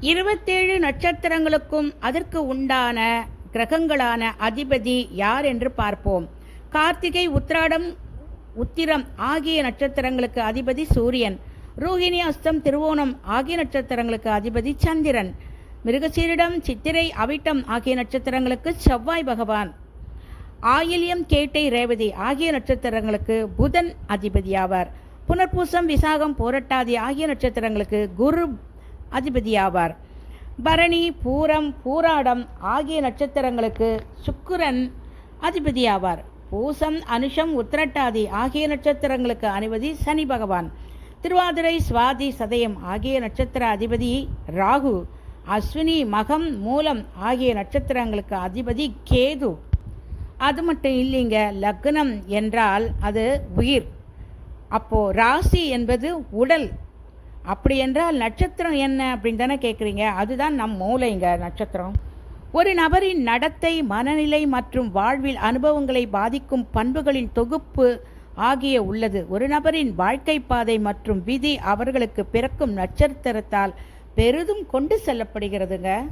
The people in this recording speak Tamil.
இருபத்தேழு நட்சத்திரங்களுக்கும் அதற்கு உண்டான கிரகங்களான அதிபதி யார் என்று பார்ப்போம். கார்த்திகை உத்திராடம் உத்திரம் ஆகிய நட்சத்திரங்களுக்கு அதிபதி சூரியன். ரோஹிணி அஸ்தம் திருவோணம் ஆகிய நட்சத்திரங்களுக்கு அதிபதி சந்திரன். மிருகசீரிடம் சித்திரை அவிட்டம் ஆகிய நட்சத்திரங்களுக்கு செவ்வாய் பகவான். ஆயில்யம் கேட்டை ரேவதி ஆகிய நட்சத்திரங்களுக்கு புதன் அதிபதியாவார் புனர்பூசம் விசாகம் போரட்டாதி ஆகிய நட்சத்திரங்களுக்கு குரு அதிபதியாவார். பரணி பூரம் பூராடம் ஆகிய நட்சத்திரங்களுக்கு சுக்கிரன் அதிபதியாவார். பூசம் அனுஷம் உத்திரட்டாதி ஆகிய நட்சத்திரங்களுக்கு அனுபதி சனி பகவான். திருவாதிரை சுவாதி சதயம் ஆகிய நட்சத்திர அதிபதி ராகு. அஸ்வினி மகம் மூலம் ஆகிய நட்சத்திரங்களுக்கு அதிபதி கேது. அது மட்டும் இல்லைங்க லக்னம் என்றால் அது உயிர். அப்போது ராசி என்பது உடல். அப்படி என்றால் நட்சத்திரம் என்ன அப்படின்னு தானே கேட்குறீங்க அதுதான் நம் மூளைங்க நட்சத்திரம். ஒரு நபரின் நடத்தை மனநிலை மற்றும் வாழ்வில் அனுபவங்களை பாதிக்கும் பண்புகளின் தொகுப்பு ஆகிய உள்ளது. ஒரு நபரின் வாழ்க்கை பாதை மற்றும் விதி அவர்களுக்கு பிறக்கும் நட்சத்திரத்தால் பெரிதும் கொண்டு செல்லப்படுகிறதுங்க.